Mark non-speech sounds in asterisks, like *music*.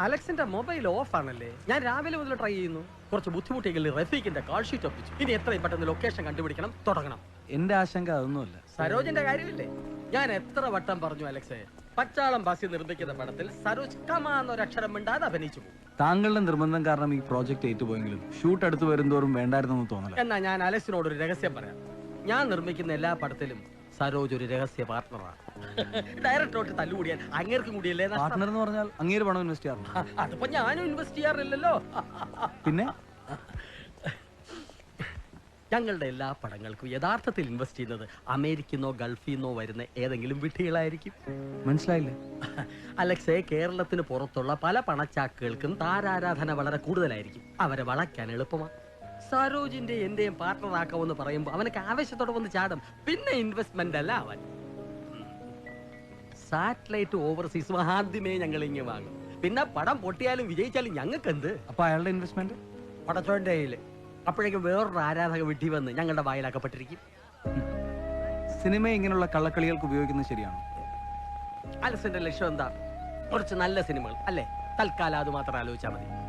അലക്സിന്റെ mobile of ആണല്ലേ ഞാൻ രാവിലെ മുതൽ ട്രൈ ചെയ്യുന്നു. കുറച്ച് ബുദ്ധിമുട്ടിയെങ്കിൽ റഫീഖിന്റെ കാൾ ഷീറ്റ് ഒപ്പിച്ചു. ഇനി എത്രയും പെട്ടെന്ന് ലൊക്കേഷൻ കണ്ടുപിടിക്കണം തുടങ്ങണം. എന്റെ ആശങ്ക അതൊന്നുമല്ല. സരോജിന്റെ കാര്യമില്ലേ? ഞാൻ എത്ര വട്ടം പറഞ്ഞു അലക്സേ? പച്ചാളം ബാസി നിർമ്മിക്കുന്ന പടത്തിൽ സരോജ് കമാ എന്നൊരക്ഷരം മിണ്ടാതെ അഭിനയിച്ചു പോകും. താങ്കളുടെ നിർബന്ധം കാരണം ഈ പ്രോജക്റ്റ് ഏറ്റുപോയെങ്കിലും ഷൂട്ട് അടുത്ത് വരുന്തോറും വേണ്ടായിരുന്നു തോന്നല. എന്നാ ഞാൻ അലക്സിനോട് ഒരു രഹസ്യം പറയാം. ഞാൻ നിർമ്മിക്കുന്ന എല്ലാ പടത്തിലും സരോജ് ഒരു രഹസ്യ പാർട്ണറാണ് ഡയറക്ടറോട്ട് *laughs* തല്ലുകൂടിയാൽ അങ്ങേർക്കും കൂടിയല്ലേ? നഷ്ടം? പാർട്ട്ണർ എന്ന് പറഞ്ഞാൽ അങ്ങേര് പണം ഇൻവെസ്റ്റ് ചെയ്യാറുണ്ട്. അതിപ്പോ ഞാനും ഇൻവെസ്റ്റ് ചെയ്യാറില്ലല്ലോ. പിന്നെ? ഞങ്ങളുടെ എല്ലാ പടങ്ങൾക്കും യഥാർത്ഥത്തിൽ ഇൻവെസ്റ്റ് ചെയ്യുന്നത് അമേരിക്കന്നോ ഗൾഫിൽ നിന്നോ വരുന്ന ഏതെങ്കിലും വിട്ടികളായിരിക്കും മനസ്സിലായില്ലേ? അലക്സെ കേരളത്തിന് പുറത്തുള്ള പല പണച്ചാക്കുകൾക്കും താരാരാധന വളരെ കൂടുതലായിരിക്കും. അവരെ വളയ്ക്കാൻ എളുപ്പമാണ് സരോജിന്റെ എന്റെയും പാർട്ണർ ആക്കാമെന്ന് പറയുമ്പോൾ അവനൊക്കെ ആവേശത്തോടെ വന്ന് ചാടും. പിന്നെ ഇൻവെസ്റ്റ്മെന്റ് അല്ല അവൻ. സാറ്റലൈറ്റ് ഓവർസീസ് ആദ്യമേ ഞങ്ങൾ ഇങ്ങനെ വാങ്ങും. പിന്നെ പടം പൊട്ടിയാലും വിജയിച്ചാലും ഞങ്ങൾക്ക് എന്ത് അപ്പൊ അയാളുടെ ഇൻവെസ്റ്റ്മെന്റ് പടച്ചോന്റെ കയ്യിൽ. അപ്പോഴേക്കും വേറൊരു ആരാധക വിട്ടി വന്ന് ഞങ്ങളുടെ വായിലാക്കപ്പെട്ടിരിക്കും. സിനിമ ഇങ്ങനെയുള്ള കള്ളക്കളികൾക്ക് ഉപയോഗിക്കുന്നത് ശരിയാണോ? അലസിന്റെ ലക്ഷ്യം എന്താ? കുറച്ച് നല്ല സിനിമകൾ അല്ലേ? തൽക്കാലം അത് മാത്രം ആലോചിച്ചാൽ മതി.